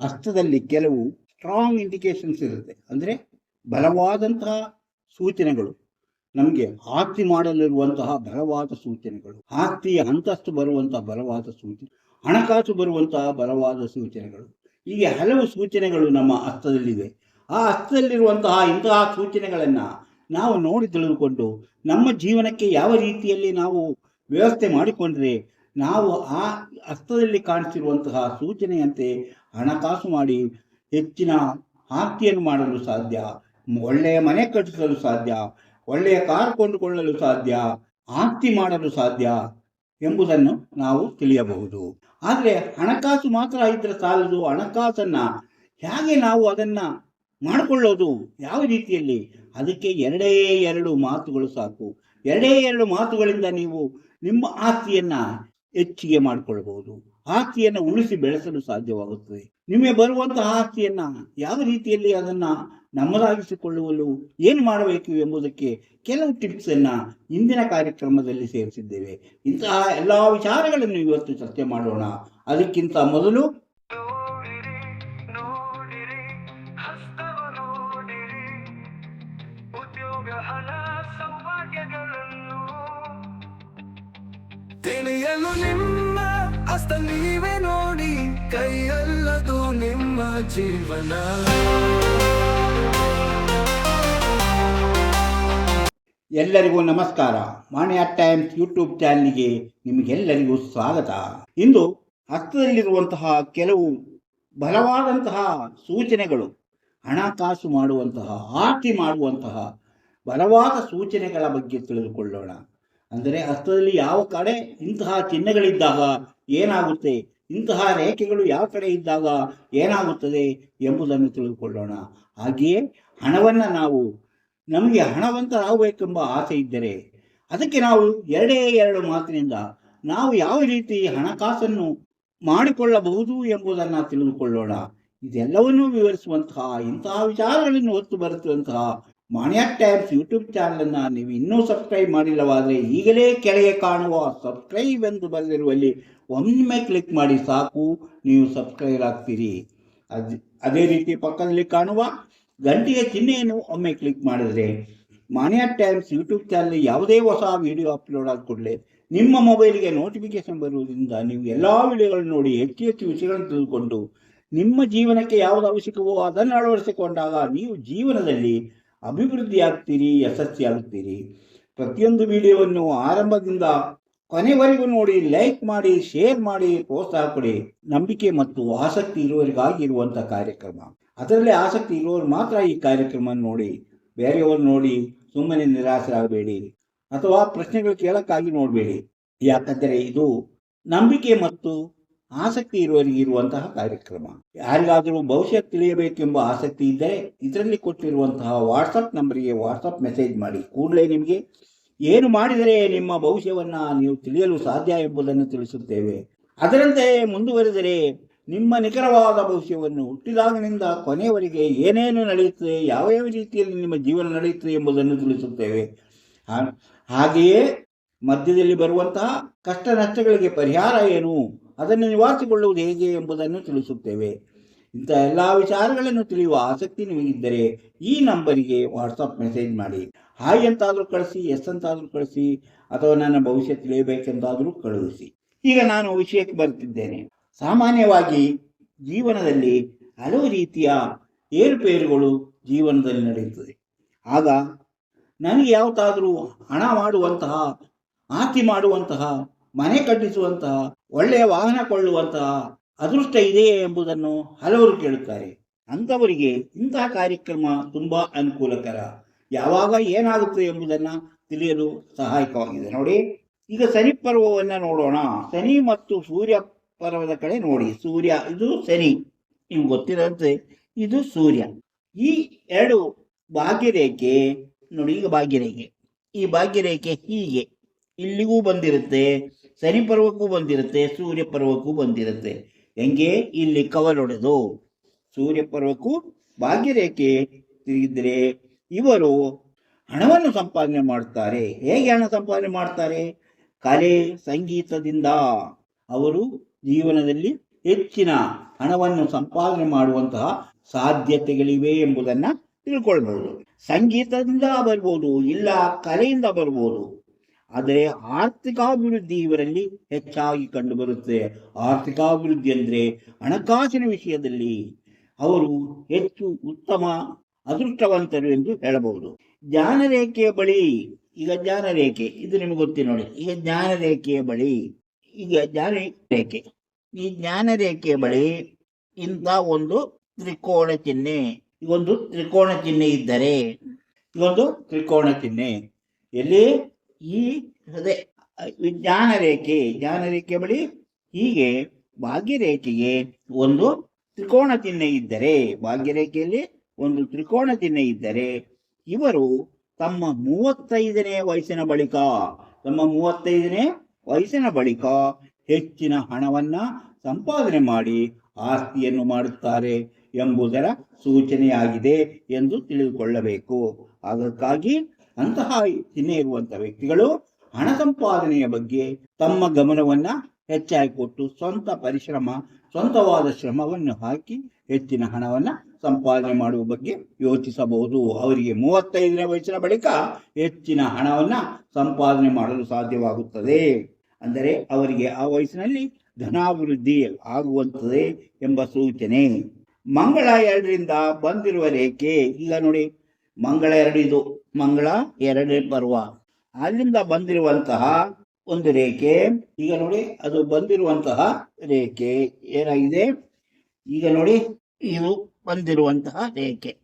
ಹಸ್ತದಲ್ಲಿ ಕೆಲವು strong indications ಇರುತ್ತೆ. ಅಂದರೆ ಬಲವಾದಂತಹ ಸೂಚನೆಗಳು. ನಮಗೆ ಆಸ್ತಿ ಮಾಡಲಿರುವಂತಹ ಬಲವಾದ ಸೂಚನೆಗಳು. ಆಸ್ತಿಯ ಅಂತಸ್ತು ಬರುವಂತಹ ಬಲವಾದ ಸೂಚನೆ, ಹಣಕಾಸು ಬರುವಂತಹ ಬಲವಾದ ಸೂಚನೆಗಳು. ಹೀಗೆ ಹಲವು ಸೂಚನೆಗಳು ನಮ್ಮ ಹಸ್ತದಲ್ಲಿವೆ. ಆ ಹಸ್ತದಲ್ಲಿರುವಂತಹ ಇಂತಹ ಸೂಚನೆಗಳನ್ನು ನಾವು ನೋಡಿ ತಿಳಿದುಕೊಂಡು ನಮ್ಮ ಜೀವನಕ್ಕೆ ಯಾವ ರೀತಿಯಲ್ಲಿ ನಾವು ವ್ಯವಸ್ಥೆ ಮಾಡಿಕೊಂಡ್ರೆ ನಾವು ಆ ಹಸ್ತದಲ್ಲಿ ಕಾಣಿಸಿರುವಂತಹ ಸೂಚನೆಯಂತೆ ಹಣಕಾಸು ಮಾಡಿ ಹೆಚ್ಚಿನ ಆಸ್ತಿಯನ್ನು ಮಾಡಲು ಸಾಧ್ಯ, ಒಳ್ಳೆಯ ಮನೆ ಕಟ್ಟಿಸಲು ಸಾಧ್ಯ, ಒಳ್ಳೆಯ ಕಾರ್ ಕೊಂಡುಕೊಳ್ಳಲು ಸಾಧ್ಯ, ಆಸ್ತಿ ಮಾಡಲು ಸಾಧ್ಯ ಎಂಬುದನ್ನು ನಾವು ತಿಳಿಯಬಹುದು. ಆದರೆ ಹಣಕಾಸು ಮಾತ್ರ ಇದ್ದರೆ ಸಾಲದು, ಹಣಕಾಸನ್ನು ಹೇಗೆ ನಾವು ಅದನ್ನ ಮಾಡಿಕೊಳ್ಳೋದು, ಯಾವ ರೀತಿಯಲ್ಲಿ? ಅದಕ್ಕೆ ಎರಡೇ ಎರಡು ಮಾತುಗಳು ಸಾಕು. ಎರಡೇ ಎರಡು ಮಾತುಗಳಿಂದ ನೀವು ನಿಮ್ಮ ಆಸ್ತಿಯನ್ನು ಹೆಚ್ಚಿಗೆ ಮಾಡಿಕೊಳ್ಬಹುದು. ಆಸ್ತಿಯನ್ನು ಉಳಿಸಿ ಬೆಳೆಸಲು ಸಾಧ್ಯವಾಗುತ್ತದೆ. ನಿಮಗೆ ಬರುವಂತಹ ಆಸ್ತಿಯನ್ನ ಯಾವ ರೀತಿಯಲ್ಲಿ ಅದನ್ನ ನಮ್ಮದಾಗಿಸಿಕೊಳ್ಳುವಲು ಏನು ಮಾಡಬೇಕು ಎಂಬುದಕ್ಕೆ ಕೆಲವು ಟಿಪ್ಸ್ ಅನ್ನ ಇಂದಿನ ಕಾರ್ಯಕ್ರಮದಲ್ಲಿ ಸೇರಿಸಿದ್ದೇವೆ. ಇಂತಹ ಎಲ್ಲಾ ವಿಚಾರಗಳನ್ನು ಇವತ್ತು ಚರ್ಚೆ ಮಾಡೋಣ. ಅದಕ್ಕಿಂತ ಮೊದಲು ತಿಳಿಯಲು ನಿಮ್ಮ ಹಸ್ತ ನೀವೇ ನೋಡಿ, ಕೈಯಲ್ಲದು ನಿಮ್ಮ ಜೀವನ. ಎಲ್ಲರಿಗೂ ನಮಸ್ಕಾರ. ಮಾಣಿಯ ಟೈಮ್ಸ್ ಯೂಟ್ಯೂಬ್ ಚಾನಲ್ಗೆ ನಿಮಗೆಲ್ಲರಿಗೂ ಸ್ವಾಗತ. ಇಂದು ಹಸ್ತದಲ್ಲಿರುವಂತಹ ಕೆಲವು ಬಲವಾದಂತಹ ಸೂಚನೆಗಳು, ಹಣಕಾಸು ಮಾಡುವಂತಹ ಆರ್ತಿ ಮಾಡುವಂತಹ ಬಲವಾದ ಸೂಚನೆಗಳ ಬಗ್ಗೆ ತಿಳಿದುಕೊಳ್ಳೋಣ. ಅಂದರೆ ಹಸ್ತದಲ್ಲಿ ಯಾವ ಕಡೆ ಇಂತಹ ಚಿಹ್ನೆಗಳಿದ್ದಾಗ ಏನಾಗುತ್ತೆ? ಇಂತಹ ರೇಖೆಗಳು ಯಾವ ಕಡೆ ಇದ್ದಾಗ ಏನಾಗುತ್ತದೆ ಎಂಬುದನ್ನು ತಿಳಿದುಕೊಳ್ಳೋಣ. ಹಾಗೆಯೇ ಹಣವನ್ನು ನಾವು, ನಮಗೆ ಹಣವಂತರಾಗಬೇಕೆಂಬ ಆಸೆ ಇದ್ದರೆ ಅದಕ್ಕೆ ನಾವು ಎರಡೇ ಎರಡು ಮಾತಿನಿಂದ ನಾವು ಯಾವ ರೀತಿ ಹಣಕಾಸನ್ನು ಮಾಡಿಕೊಳ್ಳಬಹುದು ಎಂಬುದನ್ನು ತಿಳಿದುಕೊಳ್ಳೋಣ. ಇದೆಲ್ಲವನ್ನೂ ವಿವರಿಸುವಂತಹ ಇಂತಹ ವಿಚಾರಗಳನ್ನು ಹೊತ್ತು ಬರುತ್ತಂತಹ ಮಾಣಿಯಾಕ್ ಟೈಮ್ಸ್ ಯೂಟ್ಯೂಬ್ ಚಾನಲನ್ನು ನೀವು ಇನ್ನೂ ಸಬ್ಸ್ಕ್ರೈಬ್ ಮಾಡಿಲ್ಲವಾದರೆ ಈಗಲೇ ಕೆಳಗೆ ಕಾಣುವ ಸಬ್ಸ್ಕ್ರೈಬ್ ಎಂದು ಬಂದಿರುವಲ್ಲಿ ಒಮ್ಮೆ ಕ್ಲಿಕ್ ಮಾಡಿ ಸಾಕು, ನೀವು ಸಬ್ಸ್ಕ್ರೈಬ್ ಆಗ್ತೀರಿ. ಅದ್, ಅದೇ ರೀತಿ ಪಕ್ಕದಲ್ಲಿ ಕಾಣುವ ಗಂಟೆಯ ಚಿಹ್ನೆಯನ್ನು ಒಮ್ಮೆ ಕ್ಲಿಕ್ ಮಾಡಿದರೆ ಮಾನಿಯಾ ಟೈಮ್ಸ್ ಯೂಟ್ಯೂಬ್ ಚಾನಲ್ ಯಾವುದೇ ಹೊಸ ವಿಡಿಯೋ ಅಪ್ಲೋಡ್ ಆದ ಕೂಡಲೇ ನಿಮ್ಮ ಮೊಬೈಲ್ಗೆ ನೋಟಿಫಿಕೇಶನ್ ಬರುವುದರಿಂದ ನೀವು ಎಲ್ಲ ವಿಡಿಯೋಗಳನ್ನು ನೋಡಿ ಹೆಚ್ಚು ಹೆಚ್ಚು ವಿಷಯಗಳನ್ನು ತಿಳಿದುಕೊಂಡು ನಿಮ್ಮ ಜೀವನಕ್ಕೆ ಯಾವುದು ಅವಶ್ಯಕವೋ ಅದನ್ನು ಅಳವಡಿಸಿಕೊಂಡಾಗ ನೀವು ಜೀವನದಲ್ಲಿ ಅಭಿವೃದ್ಧಿ ಆಗ್ತೀರಿ ಯಶಸ್ವಿಯಾಗುತ್ತೀರಿ ಪ್ರತಿಯೊಂದು ವಿಡಿಯೋವನ್ನು ಆರಂಭದಿಂದ ಕೊನೆವರೆಗೂ ನೋಡಿ ಲೈಕ್ ಮಾಡಿ ಶೇರ್ ಮಾಡಿ, ಪ್ರೋತ್ಸಾಹ ಕೊಡಿ. ನಂಬಿಕೆ ಮತ್ತು ಆಸಕ್ತಿ ಇರುವವರಿಗಾಗಿ ಇರುವಂಥ ಕಾರ್ಯಕ್ರಮ. ಅದರಲ್ಲಿ ಆಸಕ್ತಿ ಇರುವವರು ಮಾತ್ರ ಈ ಕಾರ್ಯಕ್ರಮ ನೋಡಿ. ಬೇರೆಯವರು ನೋಡಿ ಸುಮ್ಮನೆ ನಿರಾಸರಾಗಬೇಡಿ ಅಥವಾ ಪ್ರಶ್ನೆಗಳು ಕೇಳೋಕ್ಕಾಗಿ ನೋಡಬೇಡಿ. ಯಾಕಂದರೆ ಇದು ನಂಬಿಕೆ ಮತ್ತು ಆಸಕ್ತಿ ಇರುವವರಿಗೆ ಇರುವಂತಹ ಕಾರ್ಯಕ್ರಮ. ಯಾರಿಗಾದರೂ ಭವಿಷ್ಯ ತಿಳಿಯಬೇಕೆಂಬ ಆಸಕ್ತಿ ಇದ್ದರೆ ಇದರಲ್ಲಿ ಕೊಟ್ಟಿರುವಂತಹ ವಾಟ್ಸಪ್ ನಂಬರಿಗೆ ವಾಟ್ಸಪ್ ಮೆಸೇಜ್ ಮಾಡಿ. ಕೂಡಲೇ ನಿಮಗೆ ಏನು ಮಾಡಿದರೆ ನಿಮ್ಮ ಭವಿಷ್ಯವನ್ನು ನೀವು ತಿಳಿಯಲು ಸಾಧ್ಯ ಎಂಬುದನ್ನು ತಿಳಿಸುತ್ತೇವೆ. ಅದರಂತೆ ಮುಂದುವರೆದರೆ ನಿಮ್ಮ ನಿಖರವಾದ ಭವಿಷ್ಯವನ್ನು ಹುಟ್ಟಿದಾಗಿನಿಂದ ಕೊನೆಯವರೆಗೆ ಏನೇನು ನಡೆಯುತ್ತದೆ ಯಾವ ಯಾವ ರೀತಿಯಲ್ಲಿ ನಿಮ್ಮ ಜೀವನ ನಡೆಯುತ್ತದೆ ಎಂಬುದನ್ನು ತಿಳಿಸುತ್ತೇವೆ. ಹಾಗೆಯೇ ಮಧ್ಯದಲ್ಲಿ ಬರುವಂತಹ ಕಷ್ಟ ನಷ್ಟಗಳಿಗೆ ಪರಿಹಾರ ಏನು? ಅದನ್ನು ನಿವಾರಿಸಿಕೊಳ್ಳುವುದು ಹೇಗೆ ಎಂಬುದನ್ನು ತಿಳಿಸುತ್ತೇವೆ. ಇಂಥ ಎಲ್ಲ ವಿಚಾರಗಳನ್ನು ತಿಳಿಯುವ ಆಸಕ್ತಿ ನಿಮಗಿದ್ದರೆ ಈ ನಂಬರಿಗೆ ವಾಟ್ಸಪ್ ಮೆಸೇಜ್ ಮಾಡಿ. ಹಾಯ್ ಅಂತಾದರೂ ಕಳಿಸಿ, ಎಸ್ ಅಂತಾದರೂ ಕಳಿಸಿ, ಅಥವಾ ನನ್ನ ಭವಿಷ್ಯ ತಿಳಿಯಬೇಕೆಂದಾದರೂ ಕಳುಹಿಸಿ. ಈಗ ನಾನು ವಿಷಯಕ್ಕೆ ಬರುತ್ತಿದ್ದೇನೆ. ಸಾಮಾನ್ಯವಾಗಿ ಜೀವನದಲ್ಲಿ ಹಲವು ರೀತಿಯ ಏರುಪೇರುಗಳು ಜೀವನದಲ್ಲಿ ನಡೆಯುತ್ತದೆ. ಆಗ ನನಗೆ ಯಾವುದಾದ್ರೂ ಹಣ ಮಾಡುವಂತಹ ಆತಿ ಮಾಡುವಂತಹ ಮನೆ ಕಟ್ಟಿಸುವಂತಹ ಒಳ್ಳೆಯ ವಾಹನ ಕೊಳ್ಳುವಂತಹ ಅದೃಷ್ಟ ಇದೆಯೇ ಎಂಬುದನ್ನು ಹಲವರು ಕೇಳುತ್ತಾರೆ. ಅಂಥವರಿಗೆ ಇಂತಹ ಕಾರ್ಯಕ್ರಮ ತುಂಬಾ ಅನುಕೂಲಕರ. ಯಾವಾಗ ಏನಾಗುತ್ತೆ ಎಂಬುದನ್ನು ತಿಳಿಯಲು ಸಹಾಯಕವಾಗಿದೆ. ನೋಡಿ, ಈಗ ಶನಿ ಪರ್ವವನ್ನು ನೋಡೋಣ. ಶನಿ ಮತ್ತು ಸೂರ್ಯ ಪರ್ವದ ಕಡೆ ನೋಡಿ. ಸೂರ್ಯ, ಇದು ಶನಿ. ನಿಮ್ಗೆ ಗೊತ್ತಿರಂತೆ ಇದು ಸೂರ್ಯ. ಈ ಎರಡು ಭಾಗ್ಯರೇಖೆ, ನೋಡಿ, ಈಗ ಭಾಗ್ಯರೇಖೆ. ಈ ಭಾಗ್ಯರೇಖೆ ಹೀಗೆ. ಇಲ್ಲಿಗೂ ಬಂದಿರುತ್ತೆ, ಸರಿ ಪರ್ವಕ್ಕೂ ಬಂದಿರುತ್ತೆ, ಸೂರ್ಯ ಪರ್ವಕ್ಕೂ ಬಂದಿರುತ್ತೆ. ಹೆಂಗೆ? ಇಲ್ಲಿ ಕವಲೊಡೆದು. ಸೂರ್ಯ ಪರ್ವಕ್ಕೂ ಭಾಗ್ಯರೇಖೆ ತಿರುಗಿದ್ರೆ ಇವರು ಹಣವನ್ನು ಸಂಪಾದನೆ ಮಾಡ್ತಾರೆ. ಹೇಗೆ ಹಣ ಸಂಪಾದನೆ ಮಾಡ್ತಾರೆ? ಕಲೆ ಸಂಗೀತದಿಂದ. ಅವರು ಜೀವನದಲ್ಲಿ ಹೆಚ್ಚಿನ ಹಣವನ್ನು ಸಂಪಾದನೆ ಮಾಡುವಂತಹ ಸಾಧ್ಯತೆಗಳಿವೆ ಎಂಬುದನ್ನು ತಿಳ್ಕೊಳ್ಬಹುದು. ಸಂಗೀತದಿಂದ ಬರ್ಬೋದು, ಇಲ್ಲ ಕಲೆಯಿಂದ ಬರ್ಬೋದು. ಆದರೆ ಆರ್ಥಿಕಾಭಿವೃದ್ಧಿ ಇವರಲ್ಲಿ ಹೆಚ್ಚಾಗಿ ಕಂಡುಬರುತ್ತದೆ ಆರ್ಥಿಕಾಭಿವೃದ್ಧಿ ಅಂದರೆ ಹಣಕಾಸಿನ ವಿಷಯದಲ್ಲಿ ಅವರು ಹೆಚ್ಚು ಉತ್ತಮ, ಅದೃಷ್ಟವಂತರು ಎಂದು ಹೇಳಬಹುದು. ಜ್ಞಾನ ರೇಖೆಯ ಬಳಿ, ಈಗ ಜ್ಞಾನ ರೇಖೆ ಇದು ನಿಮಗೆ ಗೊತ್ತಿ ನೋಡಿ. ಈಗ ಜ್ಞಾನರೇಖೆಯ ಬಳಿ, ಈಗ ಜ್ಞಾನ ರೇಖೆ ಈ ಜ್ಞಾನ ರೇಖೆಯ ಬಳಿ ಇಂಥ ಒಂದು ತ್ರಿಕೋಣ ಚಿಹ್ನೆ ಒಂದು ತ್ರಿಕೋಣ ಚಿಹ್ನೆ ಇದ್ದರೆ ಇದೊಂದು ತ್ರಿಕೋಣ ಚಿಹ್ನೆ ಎಲ್ಲಿ? ಈ ಹೃದಯ ವಿಜ್ಞಾನ ರೇಖೆ ಜ್ಞಾನ ರೇಖೆ ಬಳಿ ಹೀಗೆ ಭಾಗ್ಯರೇಖೆಗೆ ಒಂದು ತ್ರಿಕೋಣ ಚಿಹ್ನೆ ಇದ್ದರೆ, ಭಾಗ್ಯರೇಖೆಯಲ್ಲಿ ಒಂದು ತ್ರಿಕೋಣ ಚಿಹ್ನೆ ಇದ್ದರೆ, ಇವರು ತಮ್ಮ ಮೂವತ್ತೈದನೇ ವಯಸ್ಸಿನ ಬಳಿಕ, ತಮ್ಮ ಮೂವತ್ತೈದನೇ ವಯಸ್ಸಿನ ಬಳಿಕ ಹೆಚ್ಚಿನ ಹಣವನ್ನ ಸಂಪಾದನೆ ಮಾಡಿ ಆಸ್ತಿಯನ್ನು ಮಾಡುತ್ತಾರೆ ಎಂಬುದರ ಸೂಚನೆಯಾಗಿದೆ ಎಂದು ತಿಳಿದುಕೊಳ್ಳಬೇಕು. ಅದಕ್ಕಾಗಿ ಅಂತಹ ಚಿಹ್ನೆ ಇರುವಂತಹ ವ್ಯಕ್ತಿಗಳು ಹಣ ಸಂಪಾದನೆಯ ಬಗ್ಗೆ ತಮ್ಮ ಗಮನವನ್ನ ಹೆಚ್ಚಾಗಿ ಕೊಟ್ಟು ಸ್ವಂತ ಪರಿಶ್ರಮ, ಸ್ವಂತವಾದ ಶ್ರಮವನ್ನು ಹಾಕಿ ಹೆಚ್ಚಿನ ಹಣವನ್ನ ಸಂಪಾದನೆ ಮಾಡುವ ಬಗ್ಗೆ ಯೋಚಿಸಬಹುದು. ಅವರಿಗೆ ಮೂವತ್ತೈದನೇ ವಯಸ್ಸಿನ ಬಳಿಕ ಹೆಚ್ಚಿನ ಹಣವನ್ನ ಸಂಪಾದನೆ ಮಾಡಲು ಸಾಧ್ಯವಾಗುತ್ತದೆ. ಅಂದರೆ ಅವರಿಗೆ ಆ ವಯಸ್ಸಿನಲ್ಲಿ ಧನಾಭಿವೃದ್ಧಿ ಆಗುವಂತದೆ ಎಂಬ ಸೂಚನೆ. ಮಂಗಳ ಎರಡರಿಂದ ಬಂದಿರುವ ರೇಖೆ ಇಲ್ಲ ನೋಡಿ. ಮಂಗಳ ಎರಡು ಇದು ಮಂಗಳ ಎರಡನೇ ಪರ್ವ. ಅಲ್ಲಿಂದ ಬಂದಿರುವಂತಹ ಒಂದು ರೇಖೆ. ಈಗ ನೋಡಿ, ಅದು ಬಂದಿರುವಂತಹ ರೇಖೆ. ಏನಾಗಿದೆ? ಈಗ ನೋಡಿ, ಇದು ಬಂದಿರುವಂತಹ ರೇಖೆ.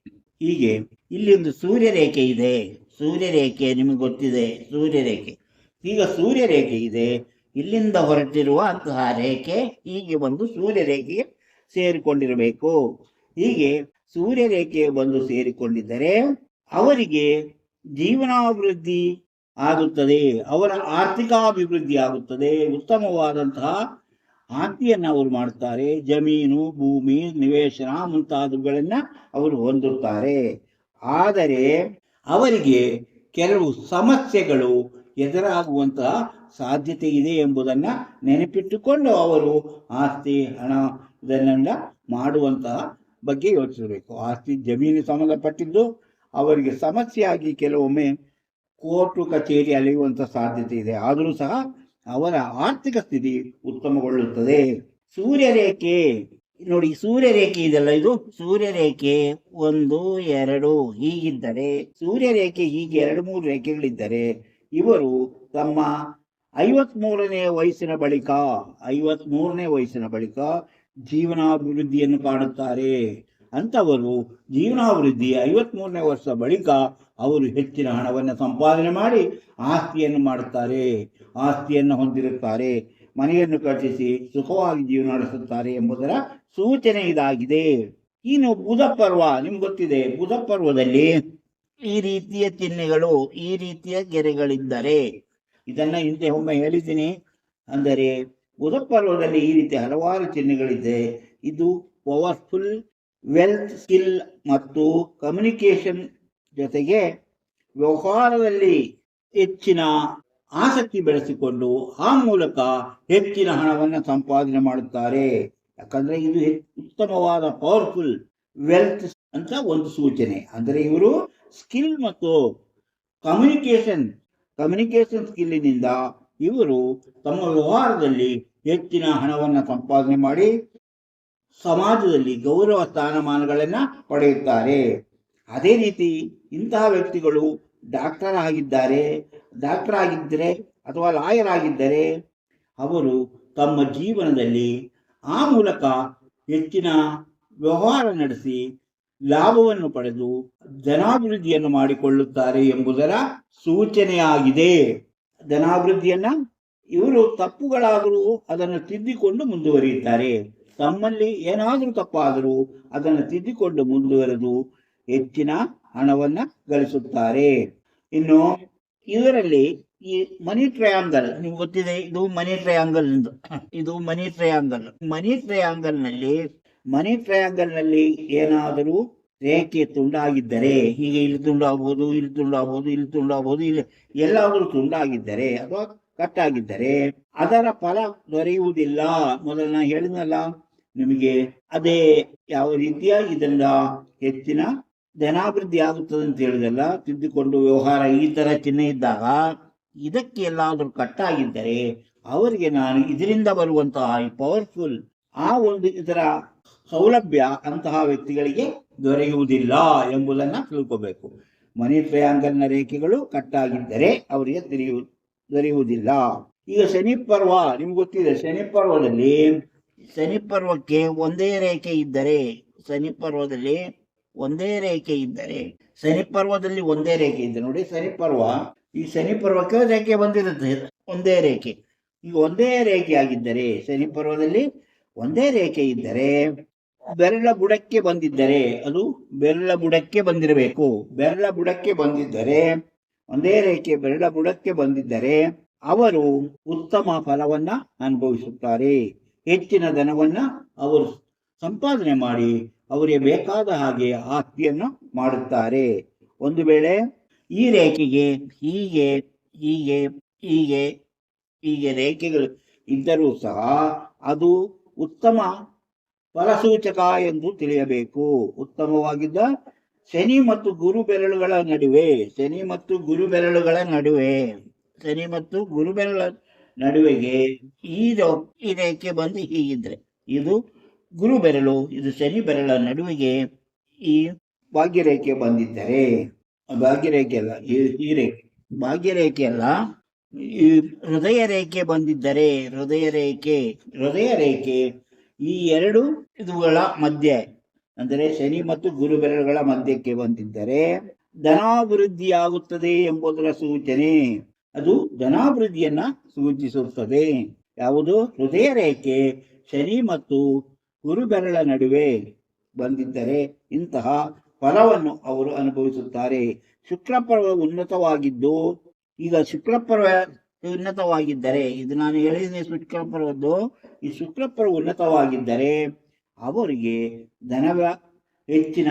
ಹೀಗೆ, ಇಲ್ಲಿ ಒಂದು ಸೂರ್ಯ ರೇಖೆ ಇದೆ. ಸೂರ್ಯ ರೇಖೆ ನಿಮಗೆ ಗೊತ್ತಿದೆ. ಸೂರ್ಯ ರೇಖೆ ಈಗ ಸೂರ್ಯ ರೇಖೆ ಇದೆ. ಇಲ್ಲಿಂದ ಹೊರಟಿರುವ ಅಂತಹ ರೇಖೆ ಹೀಗೆ ಬಂದು ಸೂರ್ಯ ರೇಖೆಗೆ ಸೇರಿಕೊಂಡಿರಬೇಕು. ಹೀಗೆ ಸೂರ್ಯ ರೇಖೆಗೆ ಬಂದು ಸೇರಿಕೊಂಡಿದ್ದರೆ ಅವರಿಗೆ ಜೀವನಾಭಿವೃದ್ಧಿ ಆಗುತ್ತದೆ, ಅವರ ಆರ್ಥಿಕಾಭಿವೃದ್ಧಿ ಆಗುತ್ತದೆ, ಉತ್ತಮವಾದಂತಹ ಆಸ್ತಿಯನ್ನು ಅವರು ಮಾಡ್ತಾರೆ ಜಮೀನು, ಭೂಮಿ, ನಿವೇಶನ ಮುಂತಾದವುಗಳನ್ನು ಅವರು ಹೊಂದುತ್ತಾರೆ. ಆದರೆ ಅವರಿಗೆ ಕೆಲವು ಸಮಸ್ಯೆಗಳು ಎದುರಾಗುವಂತಹ ಸಾಧ್ಯತೆ ಇದೆ ಎಂಬುದನ್ನು ನೆನಪಿಟ್ಟುಕೊಂಡು ಅವರು ಆಸ್ತಿ, ಹಣ ಇದನ್ನೆಲ್ಲ ಮಾಡುವಂತಹ ಬಗ್ಗೆ ಯೋಚಿಸಬೇಕು. ಆಸ್ತಿ ಜಮೀನು ಸಂಬಂಧಪಟ್ಟಿದ್ದು ಅವರಿಗೆ ಸಮಸ್ಯೆಯಾಗಿ ಕೆಲವೊಮ್ಮೆ ಕೋರ್ಟು ಕಚೇರಿ ಅಲೆಯುವಂಥ ಸಾಧ್ಯತೆ ಇದೆ. ಆದರೂ ಸಹ ಅವರ ಆರ್ಥಿಕ ಸ್ಥಿತಿ ಉತ್ತಮಗೊಳ್ಳುತ್ತದೆ. ಸೂರ್ಯರೇಖೆ, ನೋಡಿ ಸೂರ್ಯರೇಖೆ ಇದೆಲ್ಲ ಇದು? ಸೂರ್ಯರೇಖೆ ಒಂದು, ಎರಡು ಹೀಗಿದ್ದರೆ, ಸೂರ್ಯರೇಖೆ ಹೀಗೆ ಎರಡು, ಮೂರು ರೇಖೆಗಳಿದ್ದರೆ ಇವರು ತಮ್ಮ ಐವತ್ ಮೂರನೇ ವಯಸ್ಸಿನ ಬಳಿಕ ಐವತ್ ಮೂರನೇ ವಯಸ್ಸಿನ ಬಳಿಕ ಜೀವನಾಭಿವೃದ್ಧಿಯನ್ನು ಕಾಣುತ್ತಾರೆ. ಅಂತವರು ಜೀವನಾಭಿವೃದ್ಧಿ ಐವತ್ಮೂರನೇ ವರ್ಷ ಬಳಿಕ ಅವರು ಹೆಚ್ಚಿನ ಹಣವನ್ನು ಸಂಪಾದನೆ ಮಾಡಿ ಆಸ್ತಿಯನ್ನು ಮಾಡುತ್ತಾರೆ, ಆಸ್ತಿಯನ್ನು ಹೊಂದಿರುತ್ತಾರೆ, ಮನೆಯನ್ನು ಕಟ್ಟಿಸಿ ಸುಖವಾಗಿ ಜೀವನ ನಡೆಸುತ್ತಾರೆ ಎಂಬುದರ ಸೂಚನೆ ಇದಾಗಿದೆ. ಇನ್ನು ಬುಧ ಪರ್ವ ನಿಮ್ಗೆ ಗೊತ್ತಿದೆ ಬುಧ ಪರ್ವದಲ್ಲಿ ಈ ರೀತಿಯ ಚಿಹ್ನೆಗಳು, ಈ ರೀತಿಯ ಗೆರೆಗಳಿದ್ದರೆ, ಇದನ್ನ ಹಿಂದೆ ಒಮ್ಮೆ ಹೇಳಿದ್ದೀನಿ. ಅಂದರೆ ಬುಧ ಪರ್ವದಲ್ಲಿ ಈ ರೀತಿ ಹಲವಾರು ಚಿಹ್ನೆಗಳಿದೆ. ಇದು ಪವರ್ಫುಲ್ ವೆಲ್ತ್ ಸ್ಕಿಲ್ ಮತ್ತು ಕಮ್ಯುನಿಕೇಶನ್ ಜೊತೆಗೆ ವ್ಯವಹಾರದಲ್ಲಿ ಹೆಚ್ಚಿನ ಆಸಕ್ತಿ ಬೆಳೆಸಿಕೊಂಡು ಆ ಮೂಲಕ ಹೆಚ್ಚಿನ ಹಣವನ್ನು ಸಂಪಾದನೆ ಮಾಡುತ್ತಾರೆ. ಯಾಕಂದ್ರೆ ಇದು ಉತ್ತಮವಾದ ಪವರ್ಫುಲ್ ವೆಲ್ತ್ ಅಂತ ಒಂದು ಸೂಚನೆ. ಅಂದರೆ ಇವರು ಸ್ಕಿಲ್ ಮತ್ತು ಕಮ್ಯುನಿಕೇಶನ್ ಕಮ್ಯುನಿಕೇಶನ್ ಸ್ಕಿಲ್ಲಿನಿಂದ ಇವರು ತಮ್ಮ ವ್ಯವಹಾರದಲ್ಲಿ ಹೆಚ್ಚಿನ ಹಣವನ್ನು ಸಂಪಾದನೆ ಮಾಡಿ ಸಮಾಜದಲ್ಲಿ ಗೌರವ ಸ್ಥಾನಮಾನಗಳನ್ನು ಪಡೆಯುತ್ತಾರೆ. ಅದೇ ರೀತಿ ಇಂತಹ ವ್ಯಕ್ತಿಗಳು ಡಾಕ್ಟರ್ ಆಗಿದ್ದಾರೆ, ಡಾಕ್ಟರ್ ಆಗಿದ್ದರೆ ಅಥವಾ ಲಾಯರ್ ಆಗಿದ್ದರೆ ಅವರು ತಮ್ಮ ಜೀವನದಲ್ಲಿ ಆ ಮೂಲಕ ಹೆಚ್ಚಿನ ವ್ಯವಹಾರ ನಡೆಸಿ ಲಾಭವನ್ನು ಪಡೆದು ಜನಾಭಿವೃದ್ಧಿಯನ್ನು ಮಾಡಿಕೊಳ್ಳುತ್ತಾರೆ ಎಂಬುದರ ಸೂಚನೆಯಾಗಿದೆ. ಜನಾಭಿವೃದ್ಧಿಯನ್ನ ಇವರು ತಪ್ಪುಗಳಾದರೂ ಅದನ್ನು ತಿದ್ದಿಕೊಂಡು ಮುಂದುವರಿಯುತ್ತಾರೆ. ತಮ್ಮಲ್ಲಿ ಏನಾದರೂ ತಪ್ಪಾದರೂ ಅದನ್ನು ತಿದ್ದಿಕೊಂಡು ಮುಂದುವರೆದು ಹೆಚ್ಚಿನ ಹಣವನ್ನ ಗಳಿಸುತ್ತಾರೆ. ಇನ್ನು ಇದರಲ್ಲಿ ಈ ಮನಿ ಟ್ರಯಾಂಗಲ್ ನಿಮ್ಗೆ ಗೊತ್ತಿದೆ, ಇದು ಮನಿ ಟ್ರಯಾಂಗಲ್ ಇದು ಮನಿ ಟ್ರಯಾಂಗಲ್ ಮನಿ ಟ್ರಯಾಂಗಲ್ನಲ್ಲಿ ಮನಿ ಟ್ರಯಾಂಗಲ್ನಲ್ಲಿ ಏನಾದರೂ ರೇಖೆ ತುಂಡಾಗಿದ್ದರೆ, ಹೀಗೆ ಇಲ್ಲಿ ತುಂಡಾಗಬಹುದು ಇಲ್ಲಿ ತುಂಡಾಗಬಹುದು ಇಲ್ಲಿ ತುಂಡಾಗಬಹುದು ಇಲ್ಲಿ ಎಲ್ಲಾದರೂ ತುಂಡಾಗಿದ್ದರೆ ಅಥವಾ ಕಟ್ಟಾಗಿದ್ದರೆ ಅದರ ಫಲ ದೊರೆಯುವುದಿಲ್ಲ. ಮೊದಲು ನಾನು ಹೇಳಿದ್ನಲ್ಲ ನಿಮಗೆ ಅದೇ ಯಾವ ರೀತಿಯ ಇದರಿಂದ ಹೆಚ್ಚಿನ ಧನಾಭಿವೃದ್ಧಿ ಆಗುತ್ತದೆ ಅಂತ ಹೇಳಿದೆಲ್ಲ ತಿದ್ದುಕೊಂಡು ವ್ಯವಹಾರ ಈ ತರ ಚಿಹ್ನೆ ಇದ್ದಾಗ ಇದಕ್ಕೆ ಎಲ್ಲಾದರೂ ಕಟ್ಟಾಗಿದ್ದರೆ ಅವರಿಗೆ ನಾನು ಇದರಿಂದ ಬರುವಂತಹ ಈ ಪವರ್ಫುಲ್ ಆ ಒಂದು ಇದರ ಸೌಲಭ್ಯ ಅಂತಹ ವ್ಯಕ್ತಿಗಳಿಗೆ ದೊರೆಯುವುದಿಲ್ಲ ಎಂಬುದನ್ನು ತಿಳ್ಕೋಬೇಕು. ಮನಿ ಟ್ರಯಾಂಗಲ್ನ ರೇಖೆಗಳು ಕಟ್ಟಾಗಿದ್ದರೆ ಅವರಿಗೆ ದೊರೆಯು, ದೊರೆಯುವುದಿಲ್ಲ. ಈಗ ಶನಿ ಪರ್ವ, ನಿಮ್ಗೆ ಗೊತ್ತಿದೆ, ಶನಿ ಪರ್ವದಲ್ಲಿ ಶನಿ ಪರ್ವಕ್ಕೆ ಒಂದೇ ರೇಖೆ ಇದ್ದರೆ, ಶನಿಪರ್ವದಲ್ಲಿ ಒಂದೇ ರೇಖೆ ಇದ್ದರೆ, ಶನಿಪರ್ವದಲ್ಲಿ ಒಂದೇ ರೇಖೆ ಇದೆ ನೋಡಿ ಶನಿಪರ್ವ, ಈ ಶನಿಪರ್ವಕ್ಕೆ ರೇಖೆ ಬಂದಿರುತ್ತೆ, ಒಂದೇ ರೇಖೆ. ಈ ಒಂದೇ ರೇಖೆ ಆಗಿದ್ದರೆ, ಶನಿಪರ್ವದಲ್ಲಿ ಒಂದೇ ರೇಖೆ ಇದ್ದರೆ, ಬೆರಳ ಬುಡಕ್ಕೆ ಬಂದಿದ್ದರೆ, ಅದು ಬೆರಳ ಬುಡಕ್ಕೆ ಬಂದಿರಬೇಕು. ಬೆರಳ ಬುಡಕ್ಕೆ ಬಂದಿದ್ದರೆ, ಒಂದೇ ರೇಖೆ ಬೆರಳ ಬುಡಕ್ಕೆ ಬಂದಿದ್ದರೆ, ಅವರು ಉತ್ತಮ ಫಲವನ್ನ ಅನುಭವಿಸುತ್ತಾರೆ. ಹೆಚ್ಚಿನ ಧನವನ್ನು ಅವರು ಸಂಪಾದನೆ ಮಾಡಿ ಅವರಿಗೆ ಬೇಕಾದ ಹಾಗೆ ಆಸ್ತಿಯನ್ನು ಮಾಡುತ್ತಾರೆ. ಒಂದು ವೇಳೆ ಈ ರೇಖೆಗೆ ಹೀಗೆ ಹೀಗೆ ಹೀಗೆ ಹೀಗೆ ರೇಖೆಗಳು ಇದ್ದರೂ ಸಹ ಅದು ಉತ್ತಮ ಫಲಸೂಚಕ ಎಂದು ತಿಳಿಯಬೇಕು. ಉತ್ತಮವಾಗಿದ್ದ ಶನಿ ಮತ್ತು ಗುರು ಬೆರಳುಗಳ ನಡುವೆ, ಶನಿ ಮತ್ತು ಗುರು ಬೆರಳುಗಳ ನಡುವೆ, ಶನಿ ಮತ್ತು ಗುರು ಬೆರಳ ನಡುವೆಗೆ ಈ ಇದಕ್ಕೆ ಬಂದು ಹೀಗಿದ್ರೆ, ಇದು ಗುರು ಬೆರಳು, ಇದು ಶನಿ ಬೆರಳ ನಡುವೆಗೆ ಈ ಭಾಗ್ಯರೇಖೆ ಬಂದಿದ್ದರೆ ಭಾಗ್ಯರೇಖೆ ಅಲ್ಲ ಈ ರೇಖೆ ಭಾಗ್ಯರೇಖೆ ಅಲ್ಲ ಈ ಹೃದಯ ರೇಖೆ ಬಂದಿದ್ದರೆ ಹೃದಯ ರೇಖೆ ಹೃದಯ ರೇಖೆ ಈ ಎರಡು ಇದುಗಳ ಮಧ್ಯೆ, ಅಂದರೆ ಶನಿ ಮತ್ತು ಗುರು ಬೆರಳುಗಳ ಮಧ್ಯಕ್ಕೆ ಬಂದಿದ್ದರೆ ಧನಾಭಿವೃದ್ಧಿಯಾಗುತ್ತದೆ ಎಂಬುದರ ಸೂಚನೆ. ಅದು ಧನಾಭಿವೃದ್ಧಿಯನ್ನ ಸೂಚಿಸುತ್ತದೆ. ಯಾವುದು? ಹೃದಯ ರೇಖೆ, ಶನಿ ಮತ್ತು ಗುರುಬೆರಳ ನಡುವೆ ಬಂದಿದ್ದರೆ ಇಂತಹ ಫಲವನ್ನು ಅವರು ಅನುಭವಿಸುತ್ತಾರೆ. ಶುಕ್ರಪರ್ವ ಉನ್ನತವಾಗಿದ್ದು, ಈಗ ಶುಕ್ರಪರ್ವ ಉನ್ನತವಾಗಿದ್ದರೆ, ಇದು ನಾನು ಹೇಳಿದ ಶುಕ್ರಪರ್ವದ್ದು ಈ ಶುಕ್ರಪರ್ವ ಉನ್ನತವಾಗಿದ್ದರೆ ಅವರಿಗೆ ಧನವ ಹೆಚ್ಚಿನ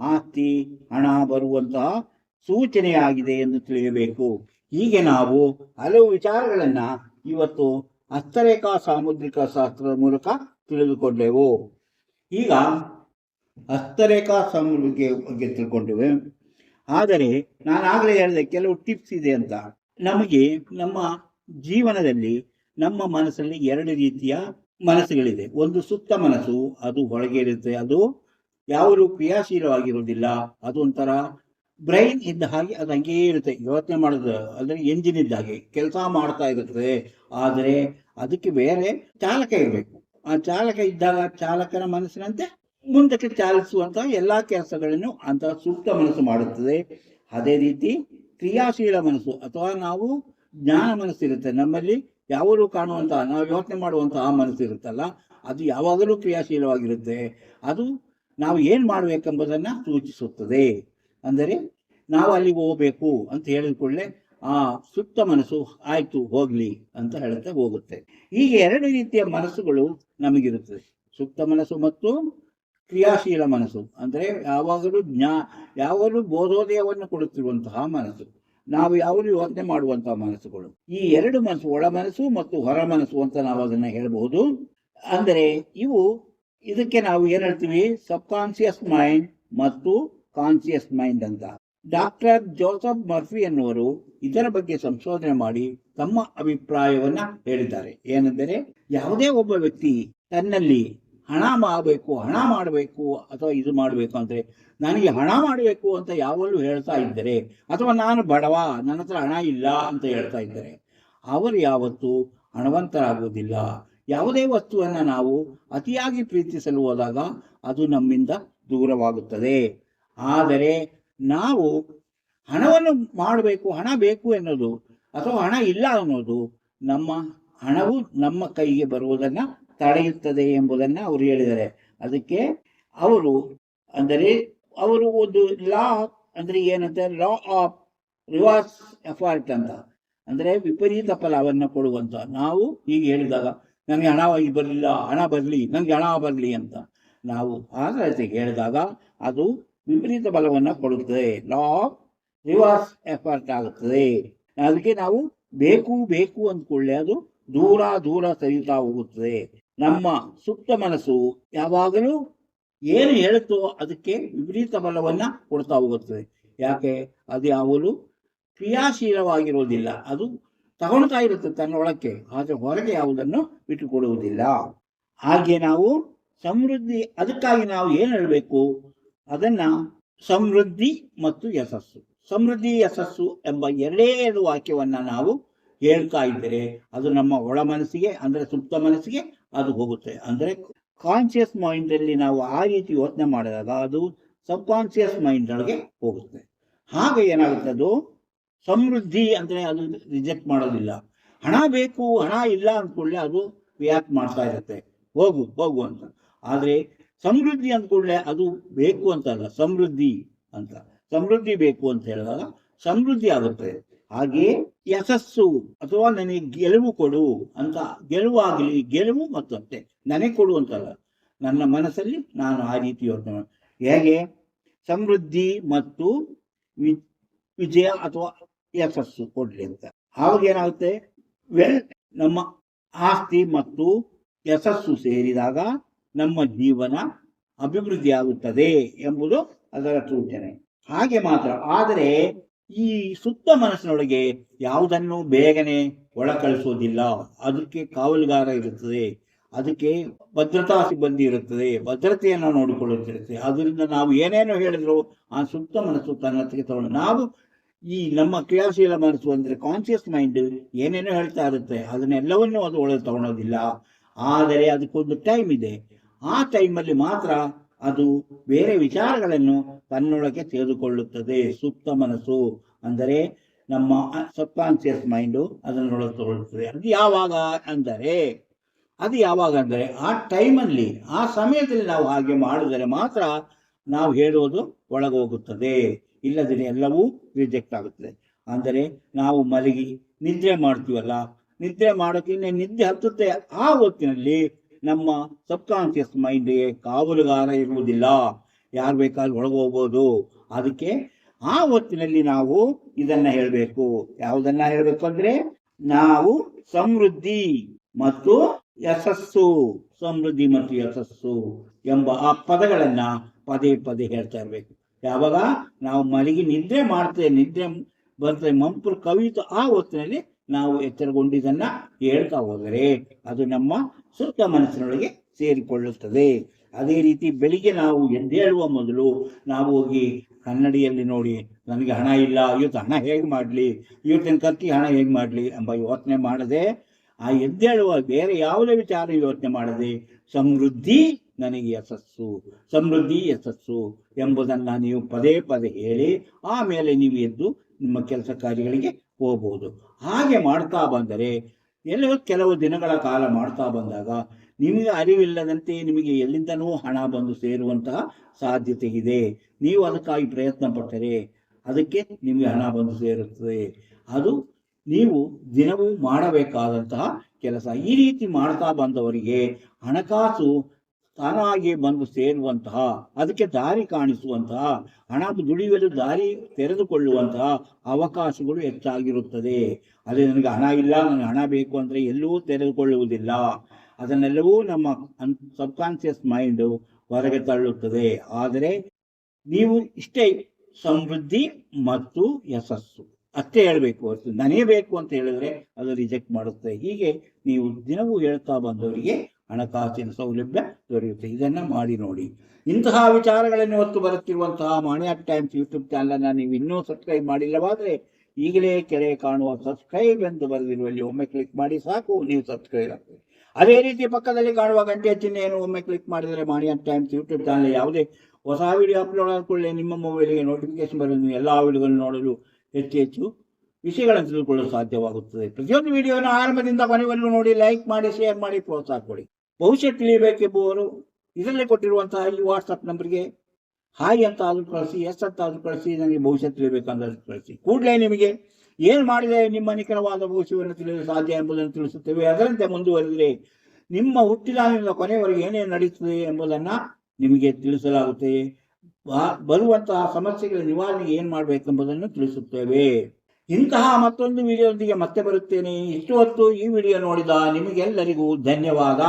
ಆಸ್ತಿ, ಹಣ ಬರುವಂತಹ ಸೂಚನೆಯಾಗಿದೆ ಎಂದು ತಿಳಿಯಬೇಕು. ಹೀಗೆ ನಾವು ಹಲವು ವಿಚಾರಗಳನ್ನು ಇವತ್ತು ಹಸ್ತರೇಖಾ ಸಾಮುದ್ರಿಕ ಶಾಸ್ತ್ರದ ಮೂಲಕ ತಿಳಿದುಕೊಂಡೆವು. ಈಗ ಹಸ್ತರೇಖಾ ಸಾಮುದ್ರಿಕೆ ಬಗ್ಗೆ ತಿಳ್ಕೊಂಡಿವೆ. ಆದರೆ ನಾನು ಆಗಲೇ ಹೇಳಿದೆ, ಕೆಲವು ಟಿಪ್ಸ್ ಇದೆ ಅಂತ. ನಮಗೆ ನಮ್ಮ ಜೀವನದಲ್ಲಿ, ನಮ್ಮ ಮನಸ್ಸಲ್ಲಿ ಎರಡು ರೀತಿಯ ಮನಸ್ಸುಗಳಿದೆ. ಒಂದು ಸುತ್ತ ಮನಸ್ಸು, ಅದು ಹೊರಗೆ ಇರುತ್ತೆ ಅದು ಯಾವ ಕ್ರಿಯಾಶೀಲವಾಗಿರುವುದಿಲ್ಲ. ಅದೊಂಥರ ಬ್ರೈನ್ ಇದ್ದ ಹಾಗೆ ಅದು ಹಂಗೇ ಇರುತ್ತೆ. ಯೋಚನೆ ಮಾಡೋದು ಅಂದರೆ ಎಂಜಿನ್ ಇದ್ದ ಹಾಗೆ. ಕೆಲಸ ಮಾಡ್ತಾ ಇರುತ್ತದೆ. ಆದರೆ ಅದಕ್ಕೆ ಬೇರೆ ಚಾಲಕ ಇರಬೇಕು. ಆ ಚಾಲಕ ಇದ್ದಾಗ ಚಾಲಕನ ಮನಸ್ಸಿನಂತೆ ಮುಂದಕ್ಕೆ ಚಾಲಿಸುವಂತಹ ಎಲ್ಲ ಕೆಲಸಗಳನ್ನು ಅಂತ ಸೂಕ್ತ ಮನಸ್ಸು ಮಾಡುತ್ತದೆ. ಅದೇ ರೀತಿ ಕ್ರಿಯಾಶೀಲ ಮನಸ್ಸು ಅಥವಾ ನಾವು ಜ್ಞಾನ ಮನಸ್ಸಿರುತ್ತೆ ನಮ್ಮಲ್ಲಿ ಯಾವಾಗಲೂ ಕಾಣುವಂತಹ ನಾವು ಯೋಚನೆ ಮಾಡುವಂತಹ ಮನಸ್ಸು ಇರುತ್ತಲ್ಲ, ಅದು ಯಾವಾಗಲೂ ಕ್ರಿಯಾಶೀಲವಾಗಿರುತ್ತೆ. ಅದು ನಾವು ಏನು ಮಾಡಬೇಕೆಂಬುದನ್ನು ಸೂಚಿಸುತ್ತದೆ. ಅಂದರೆ ನಾವು ಅಲ್ಲಿಗೆ ಹೋಗಬೇಕು ಅಂತ ಹೇಳಿದ ಕೂಡಲೇ, ಆ ಸುಪ್ತ ಮನಸ್ಸು ಆಯ್ತು ಹೋಗ್ಲಿ ಅಂತ ಹೇಳುತ್ತೆ, ಹೋಗುತ್ತೆ. ಹೀಗೆ ಎರಡು ರೀತಿಯ ಮನಸ್ಸುಗಳು ನಮಗಿರುತ್ತದೆ. ಸುಪ್ತ ಮನಸ್ಸು ಮತ್ತು ಕ್ರಿಯಾಶೀಲ ಮನಸ್ಸು. ಅಂದರೆ ಯಾವಾಗಲೂ ಜ್ಞಾ, ಯಾವಾಗಲೂ ಬೋಧೋದಯವನ್ನು ಕೊಡುತ್ತಿರುವಂತಹ ಮನಸ್ಸು. ನಾವು ಯಾವಾಗಲೂ ಯೋಚನೆ ಮಾಡುವಂತಹ ಮನಸ್ಸುಗಳು. ಈ ಎರಡು ಮನಸ್ಸು, ಒಳ ಮನಸ್ಸು ಮತ್ತು ಹೊರ ಮನಸ್ಸು ಅಂತ ನಾವು ಅದನ್ನ ಹೇಳಬಹುದು. ಅಂದರೆ ಇವು, ಇದಕ್ಕೆ ನಾವು ಏನ್ ಹೇಳ್ತೀವಿ? ಸಬ್ಕಾನ್ಸಿಯಸ್ ಮೈಂಡ್ ಮತ್ತು ಕಾನ್ಸಿಯಸ್ ಮೈಂಡ್ ಅಂತ. ಡಾಕ್ಟರ್ ಜೋಸಫ್ ಮರ್ಫಿ ಎನ್ನುವರು ಇದರ ಬಗ್ಗೆ ಸಂಶೋಧನೆ ಮಾಡಿ ತಮ್ಮ ಅಭಿಪ್ರಾಯವನ್ನ ಹೇಳಿದ್ದಾರೆ. ಏನೆಂದರೆ, ಯಾವುದೇ ಒಬ್ಬ ವ್ಯಕ್ತಿ ತನ್ನಲ್ಲಿ ಹಣ ಮಾಡಬೇಕು ಹಣ ಮಾಡಬೇಕು ಅಥವಾ ಇದು ಮಾಡಬೇಕು ಅಂದ್ರೆ, ನನಗೆ ಹಣ ಮಾಡಬೇಕು ಅಂತ ಯಾವಾಗಲೂ ಹೇಳ್ತಾ ಇದ್ದರೆ, ಅಥವಾ ನಾನು ಬಡವ, ನನ್ನ ಹತ್ರ ಹಣ ಇಲ್ಲ ಅಂತ ಹೇಳ್ತಾ ಇದ್ದರೆ, ಅವರು ಯಾವತ್ತೂ ಹಣವಂತರಾಗುವುದಿಲ್ಲ. ಯಾವುದೇ ವಸ್ತುವನ್ನು ನಾವು ಅತಿಯಾಗಿ ಪ್ರೀತಿಸಲು ಹೋದಾಗ ಅದು ನಮ್ಮಿಂದ ದೂರವಾಗುತ್ತದೆ. ಆದರೆ ನಾವು ಹಣವನ್ನು ಮಾಡಬೇಕು, ಹಣ ಬೇಕು ಎನ್ನೋದು ಅಥವಾ ಹಣ ಇಲ್ಲ ಅನ್ನೋದು ನಮ್ಮ ಹಣವು ನಮ್ಮ ಕೈಗೆ ಬರುವುದನ್ನ ತಡೆಯುತ್ತದೆ ಎಂಬುದನ್ನ ಅವರು ಹೇಳಿದ್ದಾರೆ. ಅದಕ್ಕೆ ಅವರು ಅಂದರೆ ಅವರು ಒಂದು ಲಾ ಅಂದ್ರೆ ಏನಂತ ಲಾ ಆಫ್ ರಿವರ್ಸ್ ಎಫರ್ಟ್ ಅಂತ ಅಂದ್ರೆ ವಿಪರೀತ ಫಲವನ್ನು ಕೊಡುವಂತ. ನಾವು ಹೀಗೆ ಹೇಳಿದಾಗ ನನಗೆ ಹಣ ಬರಲಿಲ್ಲ, ಹಣ ಬರಲಿ, ನನಗೆ ಹಣ ಬರಲಿ ಅಂತ ನಾವು ಆದ್ರೆ ಹೇಳಿದಾಗ ಅದು ವಿಪರೀತ ಬಲವನ್ನು ಕೊಡುತ್ತದೆ. ಲಾ ರಿವರ್ಸ್ ಎಫರ್ಟ್ ಆಗುತ್ತದೆ. ಅದಕ್ಕೆ ನಾವು ಬೇಕು ಬೇಕು ಅಂದ್ಕೊಳ್ಳೆ ಅದು ದೂರ ದೂರ ಸರಿಯುತ್ತಾ ಹೋಗುತ್ತದೆ. ನಮ್ಮ ಸುಪ್ತ ಮನಸ್ಸು ಯಾವಾಗಲೂ ಏನು ಹೇಳುತ್ತೋ ಅದಕ್ಕೆ ವಿಪರೀತ ಬಲವನ್ನ ಕೊಡ್ತಾ ಹೋಗುತ್ತದೆ. ಯಾಕೆ? ಅದು ಯಾವಾಗಲೂ ಕ್ರಿಯಾಶೀಲವಾಗಿರುವುದಿಲ್ಲ. ಅದು ತಗೊಳ್ತಾ ಇರುತ್ತೆ ತನ್ನೊಳಕ್ಕೆ ಆದರೆ ಹೊರಗೆ ಯಾವುದನ್ನು ಬಿಟ್ಟುಕೊಡುವುದಿಲ್ಲ. ಹಾಗೆ ನಾವು ಸಮೃದ್ಧಿ, ಅದಕ್ಕಾಗಿ ನಾವು ಏನು ಹೇಳಬೇಕು? ಅದನ್ನ ಸಮೃದ್ಧಿ ಮತ್ತು ಯಶಸ್ಸು. ಸಮೃದ್ಧಿ, ಯಶಸ್ಸು ಎಂಬ ಎರಡೇ ಎರಡು ವಾಕ್ಯವನ್ನ ನಾವು ಹೇಳ್ತಾ ಇದ್ದರೆ ಅದು ನಮ್ಮ ಒಳ ಮನಸ್ಸಿಗೆ, ಅಂದ್ರೆ ಸುಪ್ತ ಮನಸ್ಸಿಗೆ ಅದು ಹೋಗುತ್ತೆ. ಅಂದ್ರೆ ಕಾನ್ಶಿಯಸ್ ಮೈಂಡ್ ಅಲ್ಲಿ ನಾವು ಆ ರೀತಿ ಯೋಚನೆ ಮಾಡಿದಾಗ ಅದು ಸಬ್ ಕಾನ್ಶಿಯಸ್ ಮೈಂಡ್ ಒಳಗೆ ಹೋಗುತ್ತೆ. ಹಾಗೆ ಏನಾಗುತ್ತೆ ಅದು? ಸಮೃದ್ಧಿ ಅಂದ್ರೆ ಅದು ರಿಜೆಕ್ಟ್ ಮಾಡೋದಿಲ್ಲ. ಹಣ ಬೇಕು, ಹಣ ಇಲ್ಲ ಅಂದ್ಕೊಳ್ಳೆ ಅದು ರಿಯಾಕ್ಟ್ ಮಾಡ್ತಾ ಇರುತ್ತೆ. ಹೋಗು ಹೋಗು ಅಂತ. ಆದ್ರೆ ಸಮೃದ್ಧಿ ಅಂದ್ಕೊಳ್ಳೆ ಅದು ಬೇಕು ಅಂತಲ್ಲ, ಸಮೃದ್ಧಿ ಅಂತ. ಸಮೃದ್ಧಿ ಬೇಕು ಅಂತ ಹೇಳಿದಾಗ ಸಮೃದ್ಧಿ ಆಗುತ್ತೆ. ಹಾಗೆ ಯಶಸ್ಸು ಅಥವಾ ನನಗೆ ಗೆಲುವು ಕೊಡು ಅಂತ ಗೆಲುವು ಮತ್ತು ಅಷ್ಟೇ. ನನಗೆ ಕೊಡು ಅಂತಲ್ಲ. ನನ್ನ ಮನಸ್ಸಲ್ಲಿ ನಾನು ಆ ರೀತಿ ಯೋಚನೆ ಹೇಗೆ? ಸಮೃದ್ಧಿ ಮತ್ತು ವಿ- ವಿಜಯ ಅಥವಾ ಯಶಸ್ಸು ಕೊಡ್ಲಿ ಅಂತ. ಆವಾಗ ಏನಾಗುತ್ತೆ? ವೆಲ್, ನಮ್ಮ ಆಸ್ತಿ ಮತ್ತು ಯಶಸ್ಸು ಸೇರಿದಾಗ ನಮ್ಮ ಜೀವನ ಅಭಿವೃದ್ಧಿ ಆಗುತ್ತದೆ ಎಂಬುದು ಅದರ ಸೂಚನೆ. ಹಾಗೆ ಮಾತ್ರ, ಆದರೆ ಈ ಸುತ್ತ ಮನಸ್ಸಿನೊಳಗೆ ಯಾವುದನ್ನು ಬೇಗನೆ ಒಳಕಳಿಸೋದಿಲ್ಲ ಅದಕ್ಕೆ ಕಾವಲುಗಾರ ಇರುತ್ತದೆ. ಅದಕ್ಕೆ ಭದ್ರತಾ ಸಿಬ್ಬಂದಿ ಇರುತ್ತದೆ. ಭದ್ರತೆಯನ್ನು ನೋಡಿಕೊಳ್ಳುತ್ತಿರುತ್ತೆ. ಅದರಿಂದ ನಾವು ಏನೇನು ಹೇಳಿದ್ರು ಆ ಸುತ್ತ ಮನಸ್ಸು ತನ್ನ ಹತ್ತಿಗೆ ತಗೊಂಡು ನಾವು ಈ ನಮ್ಮ ಕ್ರಿಯಾಶೀಲ ಮನಸ್ಸು ಅಂದ್ರೆ ಕಾನ್ಶಿಯಸ್ ಮೈಂಡ್ ಏನೇನೋ ಹೇಳ್ತಾ ಇರುತ್ತೆ. ಅದನ್ನೆಲ್ಲವನ್ನೂ ಅದು ಒಳಗೆ ತಗೊಳೋದಿಲ್ಲ ಆದರೆ ಅದಕ್ಕೊಂದು ಟೈಮ್ ಇದೆ. ಆ ಟೈಮಲ್ಲಿ ಮಾತ್ರ ಅದು ಬೇರೆ ವಿಚಾರಗಳನ್ನು ತನ್ನೊಳಗೆ ತೆಗೆದುಕೊಳ್ಳುತ್ತದೆ. ಸುಪ್ತ ಮನಸ್ಸು ಅಂದರೆ ನಮ್ಮ ಸಬ್ ಕಾನ್ಸಿಯಸ್ ಮೈಂಡು ಅದನ್ನೊಳಗೆ ತಗೊಳ್ಳುತ್ತದೆ ಅದು ಯಾವಾಗ ಅಂದರೆ, ಅದು ಯಾವಾಗ ಅಂದರೆ ಆ ಟೈಮಲ್ಲಿ, ಆ ಸಮಯದಲ್ಲಿ ನಾವು ಹಾಗೆ ಮಾಡಿದರೆ ಮಾತ್ರ ನಾವು ಹೇಳೋದು ಒಳಗೋಗುತ್ತದೆ. ಇಲ್ಲದಿದ್ರೆ ಎಲ್ಲವೂ ರಿಜೆಕ್ಟ್ ಆಗುತ್ತದೆ. ಅಂದರೆ ನಾವು ಮಲಗಿ ನಿದ್ರೆ ಮಾಡ್ತೀವಲ್ಲ, ನಿದ್ರೆ ಮಾಡೋಕ್ಕಿಂತ ನಿದ್ದೆ ಹತ್ತುತ್ತೆ ಆ ಹೊತ್ತಿನಲ್ಲಿ ನಮ್ಮ ಸಬ್ ಕಾನ್ಶಿಯಸ್ ಮೈಂಡ್ಗೆ ಕಾವಲುಗಾರ ಇರುವುದಿಲ್ಲ. ಯಾರು ಬೇಕಾದ್ರೂ ಒಳಗೋಗ್ಬೋದು ಅದಕ್ಕೆ ಆ ಹೊತ್ತಿನಲ್ಲಿ ನಾವು ಇದನ್ನ ಹೇಳಬೇಕು. ಯಾವುದನ್ನ ಹೇಳಬೇಕು ಅಂದ್ರೆ ನಾವು ಸಮೃದ್ಧಿ ಮತ್ತು ಯಶಸ್ಸು. ಸಮೃದ್ಧಿ ಮತ್ತು ಯಶಸ್ಸು ಎಂಬ ಆ ಪದಗಳನ್ನ ಪದೇ ಪದೇ ಹೇಳ್ತಾ ಇರಬೇಕು. ಯಾವಾಗ ನಾವು ಮಲಗಿ ನಿದ್ರೆ ಮಾಡ್ತೇವೆ ನಿದ್ರೆ ಬರ್ತೇವೆ ಮಂಪರು ಕವಿತು ಆ ಹೊತ್ತಿನಲ್ಲಿ ನಾವು ಎಚ್ಚರಗೊಂಡಿದ್ದನ್ನ ಹೇಳ್ತಾ ಹೋದರೆ ಅದು ನಮ್ಮ ಸುತ್ತ ಮನಸ್ಸಿನೊಳಗೆ ಸೇರಿಕೊಳ್ಳುತ್ತದೆ. ಅದೇ ರೀತಿ ಬೆಳಿಗ್ಗೆ ನಾವು ಎದ್ದೇಳುವ ಮೊದಲು ನಾವು ಹೋಗಿ ಕನ್ನಡಿಯಲ್ಲಿ ನೋಡಿ, ನನಗೆ ಹಣ ಇಲ್ಲ, ಇವತ್ತು ಹಣ ಹೇಗೆ ಮಾಡಲಿ? ಇವತ್ತಿನ ಖರ್ಚಿಗೆ ಹಣ ಹೇಗೆ ಮಾಡಲಿ? ಎಂಬ ಯೋಚನೆ ಮಾಡದೆ, ಆ ಎದ್ದೇಳುವ ಬೇರೆ ಯಾವುದೇ ವಿಚಾರ ಯೋಚನೆ ಮಾಡದೆ, ಸಮೃದ್ಧಿ ನನಗೆ ಯಶಸ್ಸು, ಸಮೃದ್ಧಿ ಯಶಸ್ಸು ಎಂಬುದನ್ನು ನೀವು ಪದೇ ಪದೇ ಹೇಳಿ, ಆಮೇಲೆ ನೀವು ಎದ್ದು ನಿಮ್ಮ ಕೆಲಸ ಕಾರ್ಯಗಳಿಗೆ ಹೋಗ್ಬೋದು. ಹಾಗೆ ಮಾಡ್ತಾ ಬಂದರೆ ಎಲ್ಲೋ ಕೆಲವು ದಿನಗಳ ಕಾಲ ಮಾಡ್ತಾ ಬಂದಾಗ ನಿಮಗೆ ಅರಿವಿಲ್ಲದಂತೆ ನಿಮಗೆ ಎಲ್ಲಿಂದನೂ ಹಣ ಬಂದು ಸೇರುವಂತಹ ಸಾಧ್ಯತೆ ಇದೆ. ನೀವು ಅದಕ್ಕಾಗಿ ಪ್ರಯತ್ನ ಪಟ್ಟರೆ ಅದಕ್ಕೆ ನಿಮಗೆ ಹಣ ಬಂದು ಸೇರುತ್ತದೆ. ಅದು ನೀವು ದಿನವೂ ಮಾಡಬೇಕಾದಂತಹ ಕೆಲಸ. ಈ ರೀತಿ ಮಾಡ್ತಾ ಬಂದವರಿಗೆ ಹಣಕಾಸು ತಾನಾಗಿ ಬಂದು ಸೇರುವಂತಹ, ಅದಕ್ಕೆ ದಾರಿ ಕಾಣಿಸುವಂತಹ ಹಣ ದುಡಿಯಲು ದಾರಿ ತೆರೆದುಕೊಳ್ಳುವಂತಹ ಅವಕಾಶಗಳು ಹೆಚ್ಚಾಗಿರುತ್ತದೆ. ಅದೇ ನನಗೆ ಹಣ ಇಲ್ಲ, ನನಗೆ ಹಣ ಬೇಕು ಅಂದರೆ ಎಲ್ಲೂ ತೆರೆದುಕೊಳ್ಳುವುದಿಲ್ಲ. ಅದನ್ನೆಲ್ಲವೂ ನಮ್ಮ ಸಬ್ ಕಾನ್ಶಿಯಸ್ ಮೈಂಡ್ ಹೊರಗೆ ತಳ್ಳುತ್ತದೆ. ಆದರೆ ನೀವು ಇಷ್ಟೇ ಸಮೃದ್ಧಿ ಮತ್ತು ಯಶಸ್ಸು. ಅಷ್ಟೇ ಹೇಳಬೇಕು ನನಗೆ ಬೇಕು ಅಂತ ಹೇಳಿದ್ರೆ ಅದು ರಿಜೆಕ್ಟ್ ಮಾಡುತ್ತೆ. ಹೀಗೆ ನೀವು ದಿನವೂ ಹೇಳ್ತಾ ಬಂದವರಿಗೆ ಹಣಕಾಸಿನ ಸೌಲಭ್ಯ ದೊರೆಯುತ್ತೆ. ಇದನ್ನು ಮಾಡಿ ನೋಡಿ. ಇಂತಹ ವಿಚಾರಗಳನ್ನು ಹೊತ್ತು ಬರುತ್ತಿರುವಂತಹ ಮಾಣಿಯಾ ಟೈಮ್ಸ್ ಯೂಟ್ಯೂಬ್ ಚಾನಲನ್ನು ನೀವು ಇನ್ನೂ ಸಬ್ಸ್ಕ್ರೈಬ್ ಮಾಡಿಲ್ಲವಾದರೆ ಈಗಲೇ ಕೆಳಗೆ ಕಾಣುವ ಸಬ್ಸ್ಕ್ರೈಬ್ ಎಂದು ಬರೆದಿರುವಲ್ಲಿ ಒಮ್ಮೆ ಕ್ಲಿಕ್ ಮಾಡಿ ಸಾಕು, ನೀವು ಸಬ್ಸ್ಕ್ರೈಬ್ ಆಗ್ತದೆ ಅದೇ ರೀತಿ ಪಕ್ಕದಲ್ಲಿ ಕಾಣುವ ಗಂಟೆ ಚಿಹ್ನೆಯನ್ನು ಒಮ್ಮೆ ಕ್ಲಿಕ್ ಮಾಡಿದರೆ ಮಾಣಿಯಾ ಟೈಮ್ಸ್ ಯೂಟ್ಯೂಬ್ ಚಾನಲ್ ಯಾವುದೇ ಹೊಸ ವಿಡಿಯೋ ಅಪ್ಲೋಡ್ ಆದ ಕೂಡಲೇ ನಿಮ್ಮ ಮೊಬೈಲಿಗೆ ನೋಟಿಫಿಕೇಶನ್ ಬರಲು ಎಲ್ಲ ವಿಡಿಯೋಗಳನ್ನು ನೋಡಲು ಹೆಚ್ಚು ಹೆಚ್ಚು ವಿಷಯಗಳನ್ನು ತಿಳಿದುಕೊಳ್ಳಲು ಸಾಧ್ಯವಾಗುತ್ತದೆ. ಪ್ರತಿಯೊಂದು ವಿಡಿಯೋನ ಆರಂಭದಿಂದ ಕೊನೆವರೆಗೂ ನೋಡಿ ಲೈಕ್ ಮಾಡಿ ಶೇರ್ ಮಾಡಿ, ಪ್ರೋತ್ಸಾಹ ಕೊಡಿ. ಭವಿಷ್ಯ ತಿಳಿಯಬೇಕೆಂಬುವರು ಇದರಲ್ಲಿ ಕೊಟ್ಟಿರುವಂತಹ ಈ ವಾಟ್ಸಪ್ ನಂಬರ್ಗೆ ಹಾಯ್ ಅಂತ ಆದ್ರೂ ಕಳಿಸಿ, ಎಸ್ ಅಂತ ಆದ್ರೂ ಕಳಿಸಿ, ನನಗೆ ಭವಿಷ್ಯ ತಿಳಿಯಬೇಕಂದ್ರೆ ಕಳಿಸಿ. ಕೂಡಲೇ ನಿಮಗೆ ಏನು ಮಾಡಿದರೆ ನಿಮ್ಮ ನಿಖರವಾದ ಭವಿಷ್ಯವನ್ನು ತಿಳಿಯಲು ಸಾಧ್ಯ ಎಂಬುದನ್ನು ತಿಳಿಸುತ್ತೇವೆ. ಅದರಂತೆ ಮುಂದುವರೆದರೆ ನಿಮ್ಮ ಹುಟ್ಟಿದಾಗಿನಿಂದ ಕೊನೆಯವರೆಗೆ ಏನೇನು ನಡೆಯುತ್ತದೆ ಎಂಬುದನ್ನು ನಿಮಗೆ ತಿಳಿಸಲಾಗುತ್ತೆ. ಬರುವಂತಹ ಸಮಸ್ಯೆಗಳ ನಿವಾರಣೆಗೆ ಏನು ಮಾಡಬೇಕೆಂಬುದನ್ನು ತಿಳಿಸುತ್ತೇವೆ. ಇಂತಹ ಮತ್ತೊಂದು ವಿಡಿಯೋದೊಂದಿಗೆ ಮತ್ತೆ ಬರುತ್ತೇನೆ. ಇಷ್ಟು ಹೊತ್ತು ಈ ವಿಡಿಯೋ ನೋಡಿದ ನಿಮಗೆಲ್ಲರಿಗೂ ಧನ್ಯವಾದ.